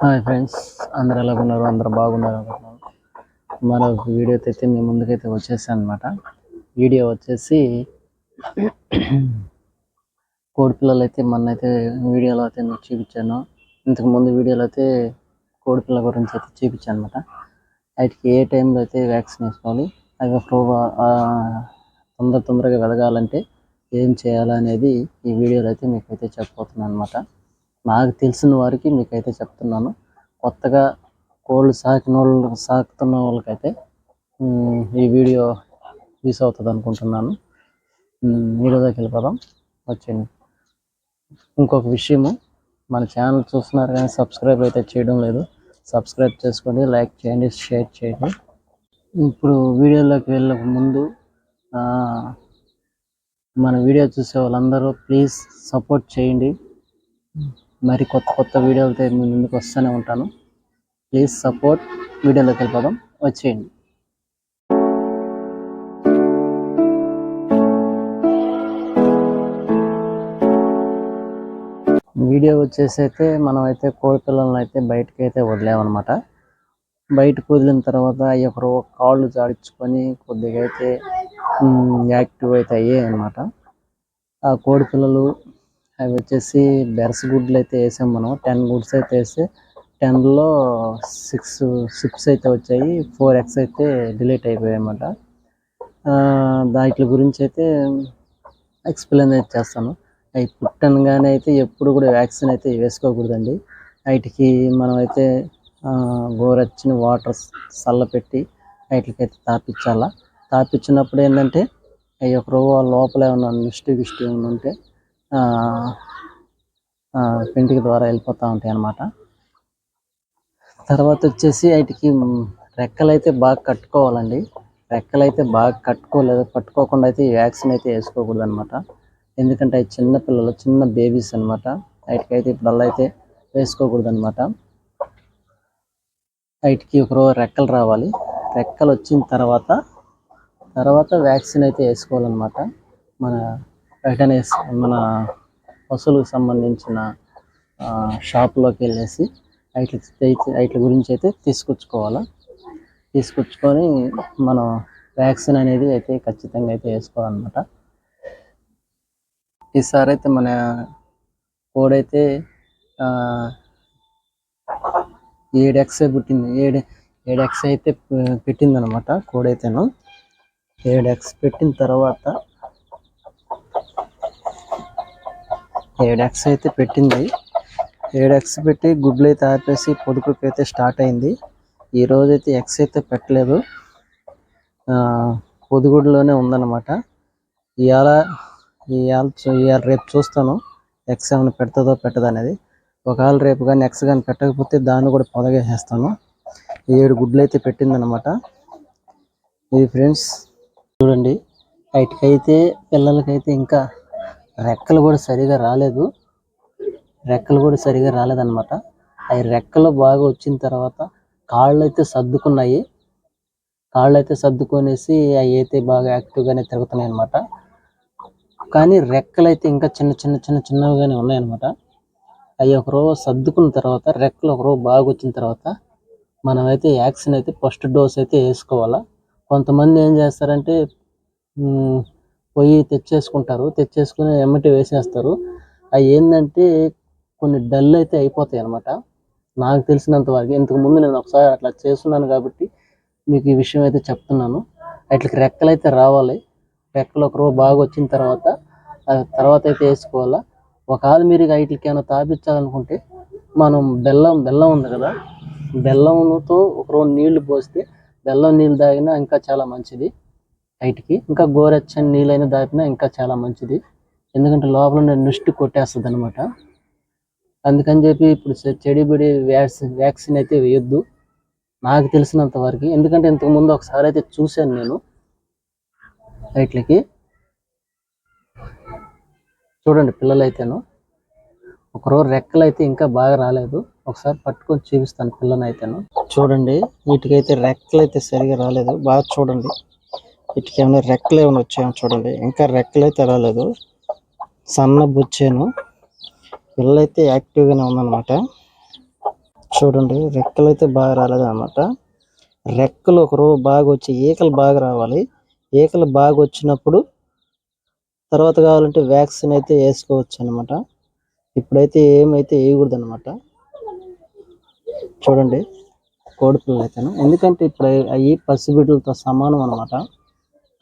Hi friends అందరు ఎలా ఉన్నారు? అందరు బాగున్నారు? అనుకుంటున్నాను మరొక వీడియో అయితే మీ ముందుకైతే వచ్చేసాను అనమాట వీడియో వచ్చేసి కోడి పిల్లలు అయితే మొన్నైతే వీడియోలో అయితే మీకు చూపించాను. ఇంతకు ముందు వీడియోలో అయితే కోడి పిల్లల గురించి అయితే చూపించాను అనమాట వాటికి ఏ టైంలో అయితే వ్యాక్సిన్ వేసుకోవాలి అవి తొందర తొందరగా వెదగాలంటే ఏం చేయాలనేది ఈ వీడియోలో అయితే మీకు అయితే చెప్పబోతున్నాను అనమాట నాకు తెలిసిన వారికి మీకైతే చెప్తున్నాను. కొత్తగా కోళ్ళు సాకిన వాళ్ళు సాకుతున్న వాళ్ళకైతే ఈ వీడియో యూస్ అవుతుంది అనుకుంటున్నాను. ఉమ్, వీడియోలోకి వెళ్ళిపోదాం. వచ్చింది ఇంకొక విషయము మన ఛానల్ చూస్తున్నారు కానీ సబ్స్క్రైబ్ అయితే చేయడం లేదు. సబ్స్క్రైబ్ చేసుకోండి లైక్ చేయండి షేర్ చేయండి. ఇప్పుడు వీడియోలోకి వెళ్ళక ముందు మన వీడియో చూసే వాళ్ళందరూ ప్లీజ్ సపోర్ట్ చేయండి. మరి కొత్త కొత్త వీడియోలతో మీ ముందుకు వస్తూనే ఉంటాను. ప్లీజ్ సపోర్ట్ వీడియోలోకి వెళ్ళిపోదాం. వచ్చేయండి. వీడియో వచ్చేసి అయితే మనం అయితే కోడి పిల్లలను అయితే బయటకి అయితే వదిలేమన్నమాట. బయటకు వదిలిన తర్వాత అవి ఒకరు కాళ్ళు జాడించుకొని కొద్దిగా అయితే యాక్టివ్ అయితే అయ్యాయి అనమాట ఆ కోడి పిల్లలు అవి వచ్చేసి బెరస్ గుడ్లు అయితే వేసాం మనం. టెన్ గుడ్స్ అయితే వేస్తే టెన్లో సిక్స్ సిక్స్ అయితే వచ్చాయి. ఫోర్ ఎక్స్ అయితే డిలీట్ అయిపోయాయి అన్నమాట. దాంట్ల గురించి అయితే ఎక్స్ప్లెయిన్ అయితే చేస్తాను. అవి పుట్టనగానే అయితే ఎప్పుడు కూడా వ్యాక్సిన్ అయితే వేసుకోకూడదండి. వాటికి మనమైతే అయితే గోరచ్చిన వాటర్ చల్లపెట్టి వాటికైతే తాపించాలా తాపించినప్పుడు ఏంటంటే అవి ఒక రోజు లోపల ఏమైనా నిష్టి గిష్టి ఏమన్నా ఉంటే ఆ, పెంటికి ద్వారా వెళ్ళిపోతూ ఉంటాయి అన్నమాట. తర్వాత వచ్చేసి వాటికి రెక్కలు అయితే బాగా కట్టుకోవాలండి. రెక్కలు అయితే బాగా కట్టుకోలేదు కట్టుకోకుండా అయితే ఈ వ్యాక్సిన్ అయితే వేసుకోకూడదు అనమాట ఎందుకంటే అవి చిన్న పిల్లలు చిన్న బేబీస్ అనమాట అయితే బల్ల అయితే వేసుకోకూడదు అనమాట వాటికి ఒక రెక్కలు రావాలి. రెక్కలు వచ్చిన తర్వాత తర్వాత వ్యాక్సిన్ అయితే వేసుకోవాలన్నమాట. మన వెటనరీస్ మన పశువులకు సంబంధించిన షాప్లోకి వెళ్ళేసి వాటి వాటి గురించి అయితే తీసుకొచ్చుకోవాలా? తీసుకొచ్చుకొని మనం వ్యాక్సిన్ అనేది అయితే ఖచ్చితంగా అయితే వేసుకోవాలన్నమాట. ఈసారి అయితే మన కోడైతే అయితే ఏడు ఎక్స్ పుట్టింది. ఏడు ఏడు ఎక్స్ అయితే పెట్టింది అనమాట కోడైతేను ఏడు ఎక్స్ పెట్టిన తర్వాత ఏడు ఎక్స్ అయితే పెట్టింది. ఏడు ఎక్స్ పెట్టి గుడ్లు అయితే ఆపేసి పొదుపుకి అయితే స్టార్ట్ అయింది. ఈ రోజు అయితే ఎక్స్ అయితే పెట్టలేదు. పొదుగుడిలోనే పొదుగుడులోనే ఉందన్నమాట. ఇవాళ ఇవాళ చూ- ఇవాళ రేపు చూస్తాను ఎక్స్ ఏమైనా పెడుతుందో పెట్టదో అనేది. ఒకవేళ రేపు కానీ ఎక్స్ కానీ పెట్టకపోతే దాన్ని కూడా పొదగేసేస్తాను. ఏడు గుడ్లు అయితే పెట్టిందనమాట ఇది ఫ్రెండ్స్ చూడండి. వాటికైతే పిల్లలకైతే ఇంకా రెక్కలు కూడా సరిగా రాలేదు. రెక్కలు కూడా సరిగా రాలేదన్నమాట. అవి రెక్కలు బాగా వచ్చిన తర్వాత కాళ్ళు అయితే సర్దుకున్నాయి. కాళ్ళు అయితే సర్దుకొనేసి అవి అయితే బాగా యాక్టివ్గానే తిరుగుతున్నాయి అనమాట కానీ రెక్కలు అయితే ఇంకా చిన్న చిన్న చిన్న చిన్నవిగానే ఉన్నాయన్నమాట. అవి ఒకరోజు సర్దుకున్న తర్వాత రెక్కలు ఒక రోజు బాగా వచ్చిన తర్వాత మనమైతే వ్యాక్సిన్ అయితే ఫస్ట్ డోస్ అయితే వేసుకోవాలా. కొంతమంది ఏం చేస్తారంటే పోయి తెచ్చేసుకుంటారు. తెచ్చేసుకుని ఎమ్మటి వేసేస్తారు. అవి ఏంటంటే కొన్ని డల్ అయితే అయిపోతాయి అనమాట నాకు తెలిసినంత వరకు ఇంతకు ముందు నేను ఒకసారి అట్లా చేస్తున్నాను కాబట్టి మీకు ఈ విషయం అయితే చెప్తున్నాను. వాటికి రెక్కలు అయితే రావాలి. రెక్కలు ఒక రోజు బాగా వచ్చిన తర్వాత తర్వాత అయితే వేసుకోవాలా? ఒకవేళ మీరు వాటికి ఏమైనా తాపించాలనుకుంటే మనం బెల్లం బెల్లం ఉంది కదా? బెల్లంతో ఒక రోజు నీళ్ళు పోస్తే బెల్లం నీళ్ళు తాగినా ఇంకా చాలా మంచిది. వాటికి ఇంకా గోరెచ్చని నీళ్ళైనా దాపినా ఇంకా చాలా మంచిది. ఎందుకంటే లోపల ఉండే నుష్టి కొట్టేస్తుంది అనమాట అందుకని చెప్పి ఇప్పుడు చెడిబిడి వ్యాక్సిన్ వ్యాక్సిన్ అయితే వేయొద్దు. నాకు తెలిసినంత వరకు. ఎందుకంటే ఇంతకు ముందు ఒకసారి అయితే చూశాను నేను. హైట్లకి చూడండి పిల్లలు అయితేను ఒకరోజు రెక్కలు అయితే ఇంకా బాగా రాలేదు. ఒకసారి పట్టుకొని చూపిస్తాను పిల్లని అయితేను చూడండి వీటికైతే రెక్కలు అయితే సరిగా రాలేదు. బాగా చూడండి. వీటికి ఏమైనా రెక్కలు ఏమైనా వచ్చాయో చూడండి. ఇంకా రెక్కలు అయితే రాలేదు. సన్న బుచ్చాను. పిల్ల అయితే యాక్టివ్గానే ఉందన్నమాట. చూడండి రెక్కలు అయితే బాగా రాలేదు అనమాట రెక్కలు ఒక రోజు బాగా వచ్చి ఈకలు బాగా రావాలి. ఈకలు బాగా వచ్చినప్పుడు తర్వాత కావాలంటే వ్యాక్సిన్ అయితే వేసుకోవచ్చు అనమాట ఇప్పుడైతే ఏమైతే వేయకూడదు అనమాట చూడండి కోడిపిల్లలు అయితేను ఎందుకంటే ఇప్పుడు అవి పసిబిడ్డలతో సమానం అనమాట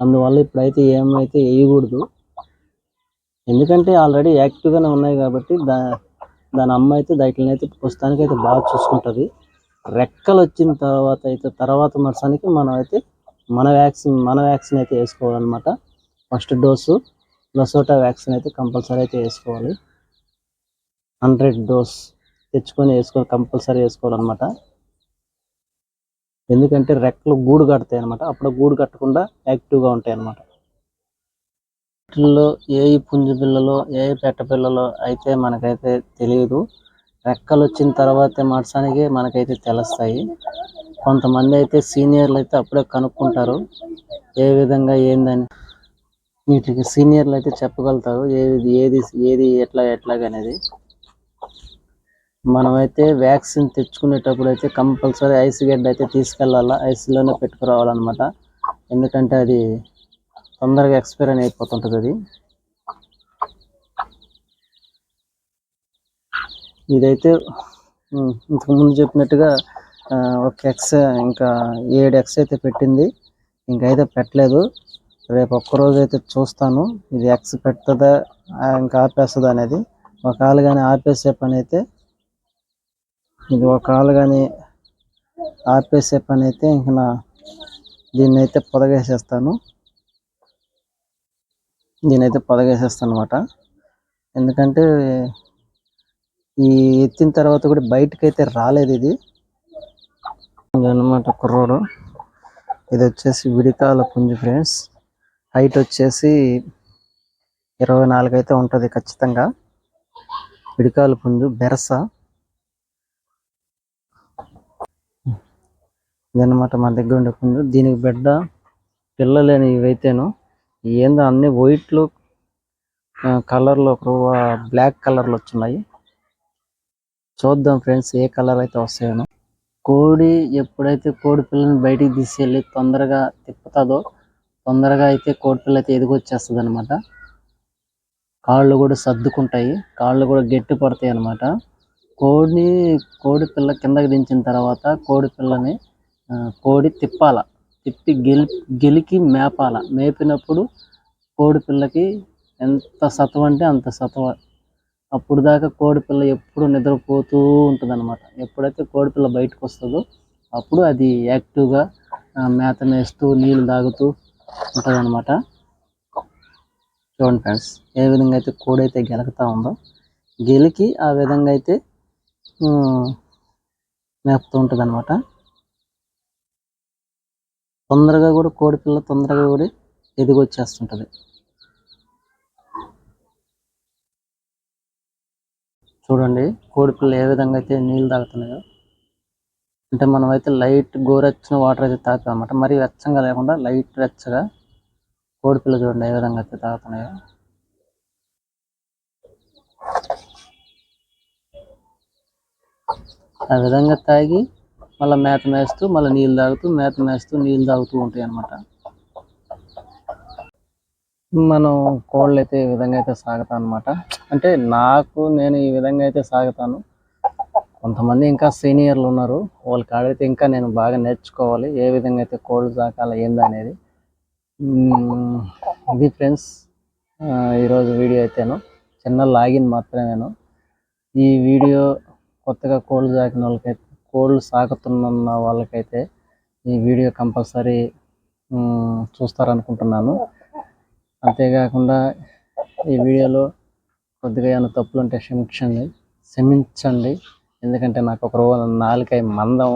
అందువల్ల ఇప్పుడైతే ఏమైతే వేయకూడదు. ఎందుకంటే ఆల్రెడీ యాక్టివ్గానే ఉన్నాయి కాబట్టి దా దాని అమ్మ అయితే దాటిని అయితే ప్రస్తుతానికి అయితే బాగా చూసుకుంటుంది. రెక్కలు వచ్చిన తర్వాత అయితే తర్వాత మరసానికి మనం అయితే మన వ్యాక్సిన్ మన వ్యాక్సిన్ అయితే వేసుకోవాలన్నమాట. ఫస్ట్ డోసు లసోటా వ్యాక్సిన్ అయితే కంపల్సరీ అయితే వేసుకోవాలి. హండ్రెడ్ డోస్ తెచ్చుకొని వేసుకో కంపల్సరీ వేసుకోవాలన్నమాట. ఎందుకంటే రెక్కలు గూడు కడతాయి అనమాట అప్పుడు గూడు కట్టకుండా యాక్టివ్గా ఉంటాయి అనమాట వీటిల్లో ఏ పుంజు పిల్లలో ఏ పెట్ట పిల్లలో అయితే మనకైతే తెలియదు రెక్కలు వచ్చిన తర్వాతే మడసానికి మనకైతే తెలుస్తాయి. కొంతమంది అయితే సీనియర్లు అయితే అప్పుడే కనుక్కుంటారు. ఏ విధంగా ఏందని. వీటికి సీనియర్లు అయితే చెప్పగలుగుతారు. ఏది ఏది ఏది ఎట్లా ఎట్లాగనేది. మనమైతే వ్యాక్సిన్ తెచ్చుకునేటప్పుడు అయితే కంపల్సరీ ఐస్ గడ్డ అయితే తీసుకెళ్ళాలా? ఐస్లోనే పెట్టుకురావాలన్నమాట. ఎందుకంటే అది తొందరగా ఎక్స్పైర్ అని అయిపోతుంటుంది అది. ఇదైతే ఇంతకుముందు ఇంతకు ముందు చెప్పినట్టుగా ఒక ఎక్స్ ఇంకా ఏడు ఎక్స్ అయితే పెట్టింది. ఇంకైతే పెట్టలేదు. రేపు ఒక్కరోజు అయితే చూస్తాను. ఇది ఎక్స్ పెడుతుందా ఇంకా ఆపేస్తుందా అనేది. ఒకవేళ కానీ ఆపేసే పని అయితే ఇది ఒకవేళ కానీ ఆపేసే పని అయితే ఇంక నా దీన్ని అయితే పొదగేసేస్తాను. దీని అయితే పొదగేసేస్తాను అనమాట ఎందుకంటే ఈ ఎత్తిన తర్వాత కూడా బయటకైతే అయితే రాలేదు ఇది. అనమాట కుర్రోడు ఇది వచ్చేసి విడికాల పుంజు ఫ్రెండ్స్. హైట్ వచ్చేసి ఇరవై నాలుగు అయితే ఉంటుంది ఖచ్చితంగా. విడికాల పుంజు బెరస. ఇదన్నమాట మన దగ్గర ఉండే పుంజు దీనికి బిడ్డ పిల్లలేని ఇవైతేను ఏందో అన్ని వైట్లు కలర్లో బ్లాక్ కలర్లు వచ్చున్నాయి చూద్దాం ఫ్రెండ్స్ ఏ కలర్ అయితే వస్తాయో కోడి ఎప్పుడైతే కోడి పిల్లని బయటికి తీసుకెళ్ళి తొందరగా తిప్పుతుందో తొందరగా అయితే కోడి పిల్ల అయితే ఎదిగొచ్చేస్తుంది అనమాట కాళ్ళు కూడా సర్దుకుంటాయి కాళ్ళు కూడా గట్టి పడతాయి అనమాట కోడిని కోడి పిల్ల కిందకి దించిన తర్వాత కోడి పిల్లని కోడి తిప్పాల. తిప్పి గెలి గెలికి మేపాల. మేపినప్పుడు కోడి పిల్లకి ఎంత సత్వం అంటే అంత సత్వ. అప్పుడు దాకా కోడి పిల్ల ఎప్పుడు నిద్రపోతూ ఉంటుంది అనమాట ఎప్పుడైతే కోడి పిల్ల బయటకు వస్తుందో అప్పుడు అది యాక్టివ్గా మేత మేస్తూ నీళ్ళు తాగుతూ ఉంటుంది అనమాట చూడండి ఫ్రెండ్స్ ఏ విధంగా అయితే కోడి అయితే గెలుకుతా ఉందో గెలికి ఆ విధంగా అయితే మేపుతూ ఉంటుంది అనమాట తొందరగా కూడా కోడిపిల్ల తొందరగా కూడా ఎదిగొచ్చేస్తుంటుంది చూడండి కోడిపిల్ల ఏ విధంగా అయితే నీళ్ళు తాగుతున్నాయో అంటే మనమైతే లైట్ గోరెచ్చిన వాటర్ అయితే తాగుతాం అనమాట మరీ వెచ్చంగా లేకుండా లైట్ వెచ్చగా కోడిపిల్ల చూడండి ఏ విధంగా అయితే తాగుతున్నాయో. ఆ విధంగా తాగి మళ్ళీ మేత మేస్తూ మళ్ళీ నీళ్ళు తాగుతూ మేత మేస్తూ నీళ్ళు తాగుతూ ఉంటాయి అనమాట మనం కోళ్ళు అయితే ఈ విధంగా అయితే సాగుతాం అనమాట అంటే నాకు నేను ఈ విధంగా అయితే సాగుతాను. కొంతమంది ఇంకా సీనియర్లు ఉన్నారు. వాళ్ళ కాడైతే ఇంకా నేను బాగా నేర్చుకోవాలి. ఏ విధంగా అయితే కోళ్ళు సాకాలి ఏందనేది అనేది. ఇది ఫ్రెండ్స్ ఈరోజు వీడియో అయితేను. చిన్న లాగిన్ మాత్రమే ఈ వీడియో కొత్తగా కోళ్ళు సాకిన వాళ్ళకైతే కోళ్ళు సాగుతున్న వాళ్ళకైతే ఈ వీడియో కంపల్సరీ చూస్తారనుకుంటున్నాను. అంతేకాకుండా ఈ వీడియోలో కొద్దిగా ఏమైనా తప్పులు ఉంటే క్షమించండి. క్షమించండి. ఎందుకంటే నాకు ఒక రోజు నాలుకై మందం.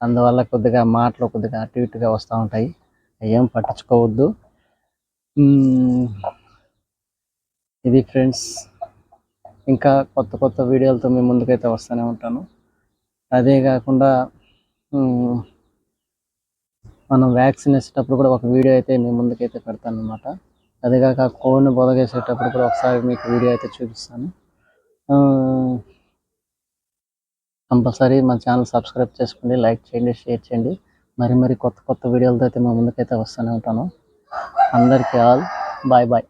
అందువల్ల కొద్దిగా మాటలు కొద్దిగా అటు ఇటుగా వస్తూ ఉంటాయి. ఏం పట్టించుకోవద్దు. ఇది ఫ్రెండ్స్ ఇంకా కొత్త కొత్త వీడియోలతో మీ ముందుకైతే వస్తూనే ఉంటాను. అదే కాకుండా మనం వ్యాక్సిన్ వేసేటప్పుడు కూడా ఒక వీడియో అయితే మీ ముందుకైతే పెడతాను అనమాట అదే కాక కోడ్ని బొదగేసేటప్పుడు కూడా ఒకసారి మీకు వీడియో అయితే చూపిస్తాను. కంపల్సరీ మన ఛానల్ సబ్స్క్రైబ్ చేసుకోండి లైక్ చేయండి షేర్ చేయండి. మరి మరి కొత్త కొత్త వీడియోలతో అయితే మా ముందుకైతే వస్తూనే ఉంటాను. అందరికీ ఆల్ బాయ్ బాయ్.